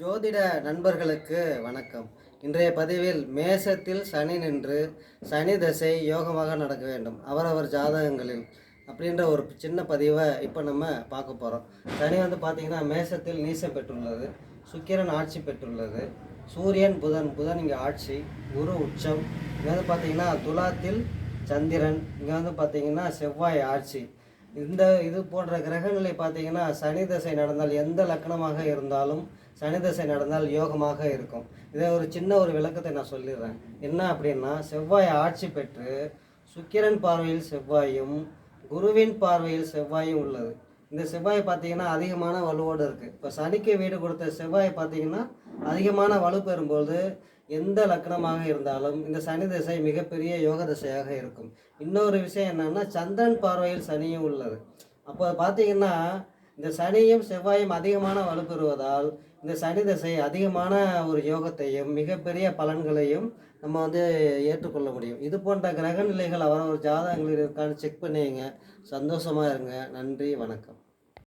ஜோதிட நண்பர்களுக்கு வணக்கம். இன்றைய பதிவில் மேசத்தில் சனி நின்று சனி தசை யோகமாக நடக்க வேண்டும். அவரவர் ஜாதகங்களில் அப்படின்ற ஒரு சின்ன பதிவை இப்போ நம்ம பார்க்க போகிறோம் சனி வந்து பார்த்திங்கன்னா மேசத்தில் நீசம் பெற்றுள்ளது சுக்கிரன் ஆட்சி பெற்றுள்ளது சூரியன் புதன் புதன் இங்கே ஆட்சி குரு உச்சம் இங்கே வந்து பார்த்திங்கன்னா துலாத்தில் சந்திரன் இங்கே வந்து பார்த்திங்கன்னா செவ்வாய் ஆட்சி. இந்த இது போன்ற கிரகங்களை பார்த்தீங்கன்னா சனி தசை நடந்தால் எந்த லக்கணமாக இருந்தாலும் சனி தசை நடந்தால் யோகமாக இருக்கும். இதை ஒரு சின்ன ஒரு விளக்கத்தை நான் சொல்லிடுறேன். என்ன அப்படின்னா செவ்வாய் ஆட்சி பெற்று சுக்கிரன் பார்வையில் செவ்வாயும் குருவின் பார்வையில் செவ்வாயும் உள்ளது. இந்த செவ்வாய் பார்த்தீங்கன்னா அதிகமான வலுவோடு இருக்குது இப்போ சனிக்கு வீடு கொடுத்த செவ்வாய் பார்த்தீங்கன்னா அதிகமான வலு பெறும்போது எந்த லக்னமாக இருந்தாலும் இந்த சனி திசை மிகப்பெரிய யோக திசையாக இருக்கும். இன்னொரு விஷயம் என்னென்னா சந்திரன் பார்வையில் சனியும் உள்ளது. அப்போ பார்த்தீங்கன்னா இந்த சனியும் செவ்வாயும் அதிகமான வலுப்பெறுவதால் இந்த சனி திசை அதிகமான ஒரு யோகத்தையும் மிகப்பெரிய பலன்களையும் நம்ம வந்து ஏற்றுக்கொள்ள முடியும். இது போன்ற கிரக நிலைகள் அவரவர் ஜாதகங்களில் இருக்கான்னு செக் பண்ணிங்க சந்தோஷமாக இருங்க. நன்றி வணக்கம்.